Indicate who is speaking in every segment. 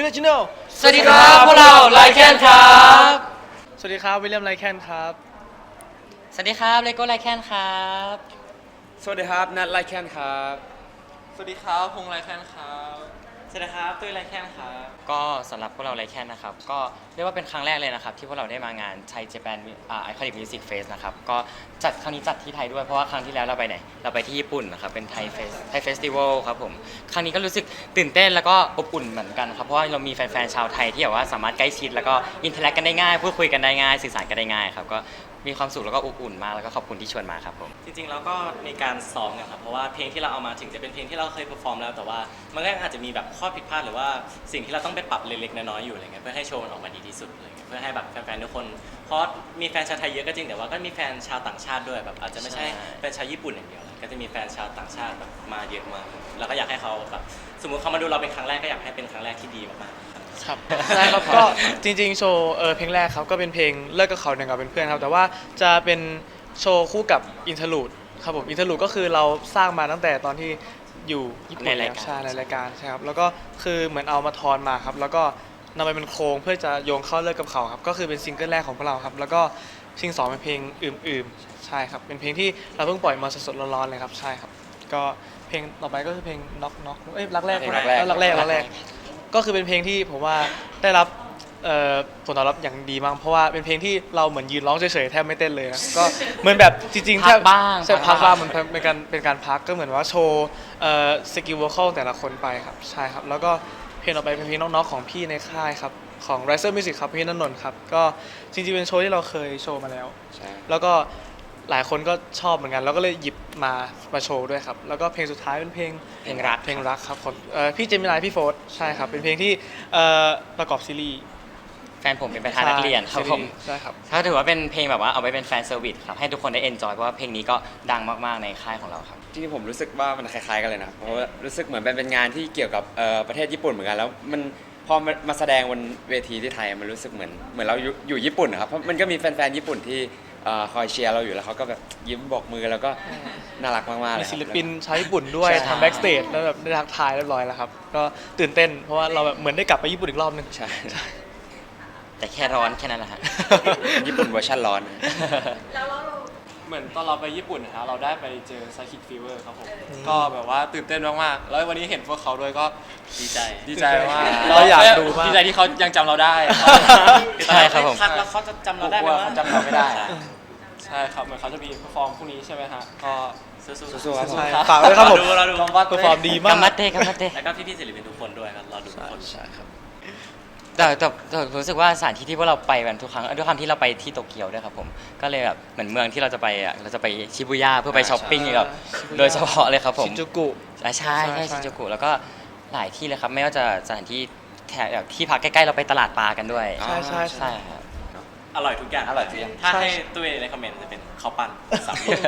Speaker 1: วิลเลจเนล
Speaker 2: สวัสดีครับพวกเราไลแคนครับ
Speaker 1: สวัสดีครับวิลเลียมไลแคนครับ
Speaker 2: สวัสดีครับเลโก้ไลแคนครับ
Speaker 3: สวัสดีครับนัทไลแคนครับ
Speaker 4: สวัสดีครับพงษ์ไรแคนครับ
Speaker 2: สวัสดีครับตุ้ยไลแคนครับ ก็สำหรับพวกเราไลแคนนะครับ ก็เรียกว่าเป็นครั้งแรกเลยนะครับ ที่พวกเราได้มางานไทยเจแปนไอคอนิกมิวสิกเฟสนะครับ ก็จัดครั้งนี้จัดที่ไทยด้วย เพราะว่าครั้งที่แล้วเราไปไหน เราไปที่ญี่ปุ่นนะครับ เป็นไทยเฟสไทยเฟสติวัลครับผม ครั้งนี้ก็รู้สึกตื่นเต้นแล้วก็อบอุ่นเหมือนกันครับ เพราะว่าเรามีแฟนๆชาวไทยที่แบบว่าสามารถใกล้ชิดแล้วก็อินเทอร์แอคกันได้ง่าย พูดคุยกันได้ง่าย สื่อสารกันได้ง่ายครับ ก็ มีความสุขแล้วก็อบอุ่นมากแล้วก็ขอบคุณที่ชวนมาครับผม
Speaker 5: จริงๆแล้วก็มีการซ้อมกันครับเพราะว่าเพลงที่เราเอามาถึงจะเป็นเพลงที่เราเคยเปอร์ฟอร์มแล้วแต่ว่ามันก็อาจจะมีแบบข้อผิดพลาดหรือว่าสิ่งที่เราต้องไปปรับเล็กๆน้อยๆอยู่อะไรเงี้ยเพื่อให้โชว์มันออกมาดีที่สุดอะไรเงี้ยเพื่อให้แบบแฟนๆทุกคนเพราะมีแฟนชาวไทยเยอะก็จริงแต่ว่าก็มีแฟนชาวต่างชาติด้วยแบบอาจจะไม่ใช่
Speaker 2: ใช่
Speaker 5: แฟนชาวญี่ปุ่นอย่างเดียวก็จะมีแฟนชาวต่างชาติแบบมาเยอะมากแล้วก็อยากให้เขาแบบสมมติเขามาดูเราเป็นครั้งแรกก็อยากให้เป็นครั้งแรกที่ดีมากๆ
Speaker 1: ครับ ใช่ครับก็จริงๆ โชว์เออเพลงแรกครับก็เป็นเพลงเลิกกับเขาหนึ่งกับเป็นเพื่อนครับ แต่ว่าจะเป็นโชว์คู่กับอินเทอร์ลูดครับผมอินเทอร์ลูดก็คือเราสร้างมาตั้งแต่ตอนที่อยู่ญี่ปุ่น
Speaker 2: ใน
Speaker 1: แล้
Speaker 2: รายวการ
Speaker 1: ใช่ในรายการใช่ครับแล้วก็คือเหมือนเอามาทอนมาครับ แล้วก็นำไปเป็นโครงเพื่อจะโยงเข้าเลิกกับเขาครับ ก็คือเป็นซิงเกิลแรกของพวกเราครับ แล้วก็ซิงสองเป็นเพลงอื่มๆใช่ครับ เป็นเพลงที่เราเพิ่งปล่อยมาสดๆร้อนๆเลยครับ ใช่ครับ ก็เพลงต่อไปก็คือเพลงน็อกน็อกเอ้ยรักแรก
Speaker 3: เพลงรักแรก
Speaker 1: รักแรกรักแรก ก็คือเป็นเพลงที่ผมว่าได้รับเอ่อผลตอบรับอย่างดีมากเพราะว่าเป็นเพลงที่เราเหมือนยืนร้องเฉยๆแทบไม่เต้นเลยนะก็เหมือนแบบจริงๆ
Speaker 2: พัก
Speaker 1: แท
Speaker 2: บ้าง
Speaker 1: ใช่
Speaker 2: พั
Speaker 1: พัก
Speaker 2: ก
Speaker 1: บ้า
Speaker 2: บ้างง
Speaker 1: เหมือนเป็นการเป็นการพักก็เหมือนว่าโชว์เอ่อสกิลวอลคอลแต่ละคนไปครับใช่ครับ แล้วก็เพลงต่อไปเป็นเพลงน้องๆของพี่ในค่ายครับของ Riser Music ครับพี่นนนท์ครับก็จริงๆเป็นโชว์ที่เราเคยโชว์มาแล้ว
Speaker 3: ใช่
Speaker 1: แล้วก็หลายคนก็ชอบเหมือนกัน แล้วก็เลยหยิบ มามาโชว์ด้วยครับ แล้วก็เพลงสุดท้ายเป็นเพลง
Speaker 2: เพลงรัก
Speaker 1: เพลงรักครับของเอ่อพี่เจมินายพี่โฟร์ใช่ครับ เป็นเพลงที่เอ่อประกอบซีรีส์
Speaker 2: แฟนผมเป็นประธานนักเรียนครับผม
Speaker 1: ใช่ครับ
Speaker 2: ถ้าถือว่าเป็นเพลงแบบว่าเอาไว้เป็นแฟนเซอร์วิสครับให้ทุกคนได้เอนจอยเพราะว่าเพลงนี้ก็ดังมากๆในค่ายของเราครับ
Speaker 3: จริงๆผมรู้สึกว่ามันคล้ายๆกันเลยนะเพราะว่ารู้สึกเหมือนเป็นเป็นงานที่เกี่ยวกับเอ่อประเทศญี่ปุ่นเหมือนกันแล้วมันพอมามาแสดงบนเวทีที่ไทยมันรู้สึกเหมือนเหมือนเราอยู่อยู่ญี่ปุ่นนะครับเพราะมันก็มีแฟนๆญี่ปุ่นที่ เอ่อคอยเชียร์เราอยู่แล้วเขาก็แบบยิ้มบอกมือแล้วก็น่ารักมากๆเล
Speaker 1: มี
Speaker 3: ยครับ
Speaker 1: ศิลปินชาวญี่ปุ่นด้วย
Speaker 2: ใช่
Speaker 1: ทำแบ็กสเตจแล้วแบบได้ทักทายเรียบร้อยแล้วครับ ก็ตื่นเต้นเพราะว่าเราแบบเหมือนได้กลับไปญี่ปุ่นอีกรอบหนึง
Speaker 3: ใช่
Speaker 2: แต่แค่ร้อนแค่นั้นแหละฮะ
Speaker 3: ญี่ปุ่นเวอร์ชันร้อน
Speaker 4: เหมือนตอนเราไปญี่ปุ่นนะฮะเราได้ไปเจอไซคิกฟีเวอร์ครับผม ก็แบบว่าตื่นเต้นมากๆ แล้ววันนี้เห็นพวกเขาด้วยก็
Speaker 5: ดีใจ
Speaker 4: ดีใจมาก
Speaker 1: เราอยากดูมาก
Speaker 4: ดีใจที่เขายังจำเราได้
Speaker 2: ใช่ครับผม
Speaker 5: ทักแล้วเขาจะจำเราได้ไหม
Speaker 4: กลัว
Speaker 5: ว่า
Speaker 4: เขาจำเราไม่ได้
Speaker 5: ใช่
Speaker 4: ใช่ครับ เหมือนเขาจะมีเพอร์ฟอร์มพรุ่งนี้ใช่ไหมฮะ ก็
Speaker 5: สู้ๆ
Speaker 3: สู้ๆครับ
Speaker 1: ใช่ฝากไว้ครับผม
Speaker 5: รอดูรอดู
Speaker 1: เปอร์ฟอร์มดีมาก
Speaker 2: กัมมัตเต้กัมมัตเต้
Speaker 5: แล้วก็พี่ๆศิลปินทุกคนด้วยครับรอดูทุกคน
Speaker 3: ใช่ครับ
Speaker 2: แต่แต่แต่รู้สึกว่าสถานที่ที่พวกเราไปกันทุกครั้งด้วยความที่เราไปที่โตเกียวด้วยครับผมก็เลยแบบเหมือนเมืองที่เราจะไปอะเราจะไปชิบูย่าเพื่อไป
Speaker 3: อ่า
Speaker 2: ช้อปปิ้ง
Speaker 1: ใช่
Speaker 2: กับ
Speaker 1: ชิบูย่า
Speaker 2: โดยเฉพาะเลยครับผม
Speaker 1: ชินจูกุ
Speaker 2: อะใช่
Speaker 1: ใช่
Speaker 2: ใช่
Speaker 1: ใช่
Speaker 2: ชินจูกุแล้วก็หลายที่เลยครับ ไม่ว่าจะสถานที่แถวแบบที่พักใกล้ๆ เราไปตลาดปลากันด้วย
Speaker 3: อ๋อ
Speaker 1: ใช่ใช่ใช่
Speaker 2: ใช่ครับ
Speaker 5: อร่อยทุกอย่าง
Speaker 3: อร่อยทุกอย่าง
Speaker 5: ถ้า
Speaker 1: ใช่
Speaker 5: ให้ตุ้ยในคอมเมนต์จะเป็นข้าวปั้นสามรส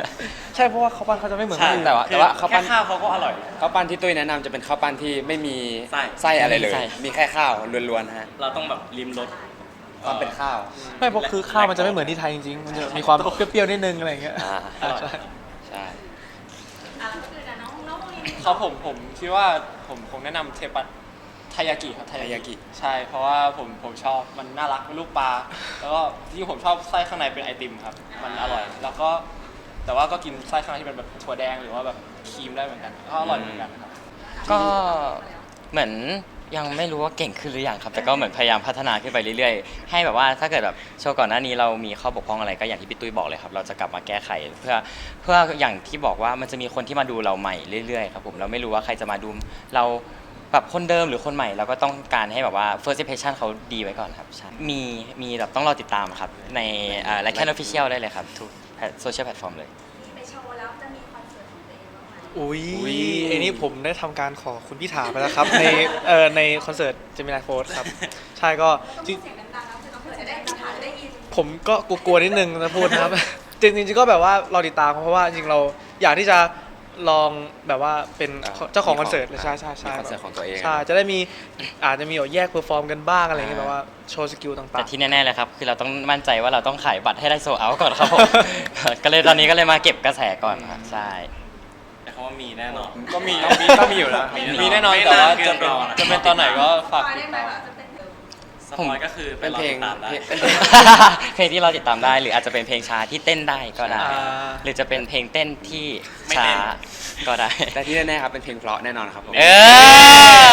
Speaker 1: ใช่เพราะว่าเขาปั้นเขาจะไม่เหมือนคนอื่น
Speaker 3: แต่ว่าแต่ว่าข้าวปั้น
Speaker 5: แค่ข้าวเขาก็อร่อย
Speaker 3: ข้าวปั้นที่ตุ้ยแนะนำจะเป็นข้าวปั้นที่ไม่มี
Speaker 5: ไส้
Speaker 3: ไส้อะไรเลย
Speaker 2: ไส้
Speaker 3: มีแค่ข้าวล้วนๆฮะ
Speaker 5: เราต้องแบบริมรส
Speaker 3: ความเป็นข้าว
Speaker 1: ไม่เพราะคือข้าวมันจะไม่เหมือนที่ไทยจริงๆมันจะมีความเปรี้ยวๆนิดนึงอะไรอย่างเงี้ย
Speaker 3: อ่า
Speaker 1: อ่าใช่
Speaker 3: ใช่
Speaker 4: ครับผมผมคิดว่าผมคงแนะนำเทปัตไทายากิครับ
Speaker 3: ทายากิ
Speaker 4: ใช่เพราะว่าผมผมชอบมันน่ารักเป็นลูกปลาแล้วก็ที่ผมชอบไส้ข้างในเป็นไอติมครับ มันอร่อย แล้วก็แต่ว่าก็กินไส้ข้างในที่เป็นแบบถั่วแดงหรือว่าแบบครีมได้เหมือนกันก็อร่อยเหมือนกันครับ
Speaker 2: ก็เหมือนยังไม่รู้ว่าเก่งขึ้นหรือยังครับ แต่ก็เหมือนพยายามพัฒนาขึ้นไปเรื่อยๆ ให้แบบว่าถ้าเกิดแบบโชว์ก่อนหน้านี้เรามีข้อบกพร่องอะไรก็อย่างที่พี่ตุ้ยบอกเลยครับ เราจะกลับมาแก้ไขเพื่อเพื่ออย่างที่บอกว่ามันจะมีคนที่มาดูเราใหม่เรื่อยๆครับผมเราไม่รู้ว่าใครจะมาดูเรา แบบคนเดิมหรือคนใหม่เราก็ต้องการให้แบบว่า first impression เขาดีไว้ก่อนครับใช่มีมีแบบต้องรอติดตามครับ ในไลค์แคนออฟฟิเชียลได้เลยครับ ทุกโซเชียลแพลตฟอร์มเลย
Speaker 6: ไปโชว์แล้วจะมีคอนเสิร์ตของตัวเองบ้างไหม
Speaker 1: อุ้ย
Speaker 3: อุ๊ย
Speaker 1: ไอ้นี่ผมได้ทำการขอคุณพิธาไปแล้วครับ ในเอ่อในคอนเสิร์ตเจมินายโฟร์ครับ ใช่ก็
Speaker 6: ต้อง
Speaker 1: จริง
Speaker 6: พูดเสียงดังๆนะคือต้องเผื่อจะได้จะถ่ายได้ยิน
Speaker 1: ผมก็กลัวๆนิดนึงนะพูดนะครับ จริงๆจริงๆก็แบบว่าเราติดตามเพราะว่าจริงๆเราอยากที่จะ ลองแบบว่าเป็น
Speaker 3: อ่า
Speaker 1: เจ้าของ
Speaker 3: มี
Speaker 1: คอนเสิร์ต
Speaker 3: ของ
Speaker 1: ใช่ใช่ใช่
Speaker 3: มีคอนเสิร์ตของตัวเอง
Speaker 1: ใช่จะได้มีอาจจะมีแบบแยกเพอร์ฟอร์มกันบ้างอะไรอย่างเงี้ยแบบว่าโชว์สกิลต่างๆ
Speaker 2: แต่ที่แน่ๆเลยครับ คือเราต้องมั่นใจว่าเราต้องขายบัตรให้ได้โซเอาก่อนครับผม ก็เลยตอนนี้ก็เลยมาเก็บกระแสก่อนครับใช่
Speaker 5: แต่เขาราะว่ามีแน่นอน
Speaker 4: ก็มี
Speaker 3: ต้องมีต้องมีอยู่แล้ว
Speaker 4: มีแน่นอน
Speaker 5: ไม่
Speaker 4: แต่ว่า
Speaker 5: เกิ
Speaker 4: จะ
Speaker 5: น
Speaker 4: เป็น
Speaker 5: รอนะ
Speaker 4: จะเป็นตอนไหนก็ฝาก
Speaker 6: ปอย
Speaker 4: ติ
Speaker 6: ได้
Speaker 4: ด
Speaker 6: ไหม
Speaker 4: ตาม
Speaker 6: ว่าจะเป็นเดิม
Speaker 5: สปอยก็คือไป
Speaker 3: เป็น
Speaker 5: รอ
Speaker 3: เพลง
Speaker 5: ติดตามได้
Speaker 3: เพลงเป็นเพลง
Speaker 2: เพลงที่เราติดตามได้ หรืออาจจะเป็นเพลงช้าที่เต้นได้ก็ได้
Speaker 1: อ่า
Speaker 2: หรือจะเป็นเพลงเต้นที่
Speaker 5: ไม่
Speaker 2: ช้า
Speaker 5: เต้น
Speaker 2: ก็ได้
Speaker 3: แต่ที่แน่ๆครับเป็นเพลงเพราะแน่นอนครับผม
Speaker 2: เอ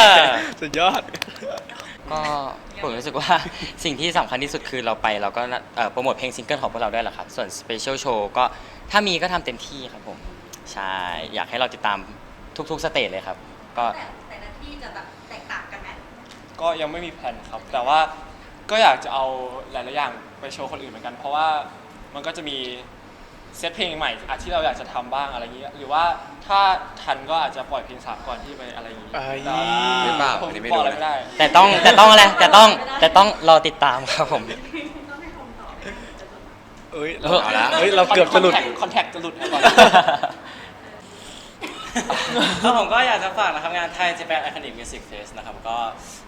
Speaker 2: อ
Speaker 1: สุดยอด
Speaker 2: ก็ผมรู้สึกว่า สิ่งที่สำคัญที่สุดคือเราไปเราก็น่ะเอ่อโปรโมทเพลงซิงเกิลของพวกเราด้วยแหละครับ ส่วนสเปเชียลโชว์ก็ถ้ามีก็ทำเต็มที่ครับผม ใช่ อยากให้เราติดตามทุกๆสเตจเลยครับ ก็
Speaker 6: แต่แต่ละที่จะแบบ
Speaker 4: ก็ยังไม่มีแผนครับ แต่ว่าก็อยากจะเอาหลายๆอย่างไปโชว์คนอื่นเหมือนกัน เพราะว่ามันก็จะมีเซตเพลงใหม่อาที่เราอยากจะทำบ้างอะไรอย่างนี้หรือว่าถ้าทันก็อาจจะปล่อยเพลงสามก่อนที่ไปอะไรอย่างนี้
Speaker 1: เอ้ย
Speaker 4: แต่
Speaker 3: หรือเปล่า
Speaker 4: ผม
Speaker 3: อันนี้ไม่
Speaker 4: บอ
Speaker 3: รู้
Speaker 4: กอะไร
Speaker 3: นะ
Speaker 4: ไม่ได้
Speaker 2: แต่ต้องแต่ต้องอะไรแต่ต้องแต่ต้องรอติดตามครับผม
Speaker 6: ต้องให้คงตอบ
Speaker 1: เอ้ย
Speaker 2: เออ
Speaker 3: เอาละ
Speaker 1: เฮ้ย เราเกือบจะหลุด
Speaker 4: คอนแทคจะหลุดก่อน
Speaker 5: แล้วผมก็อยากจะฝากนะครับงานไทย Japan Iconic Music Fest นะครับก็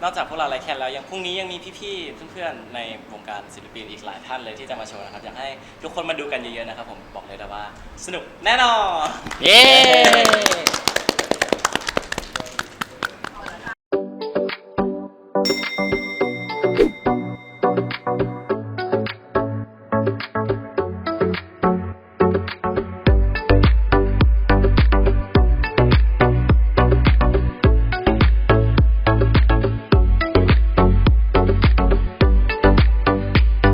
Speaker 5: นอกจากพวกเราไลแคนแล้วยังพรุ่งนี้ยังมีพี่ๆเพื่อนๆในวงการศิลปินอีกหลายท่านเลยที่จะมาโชว์นะครับอยากให้ทุกคนมาดูกันเยอะๆนะครับผมบอกเลยนะว่า สนุกแน่นอน
Speaker 2: เย้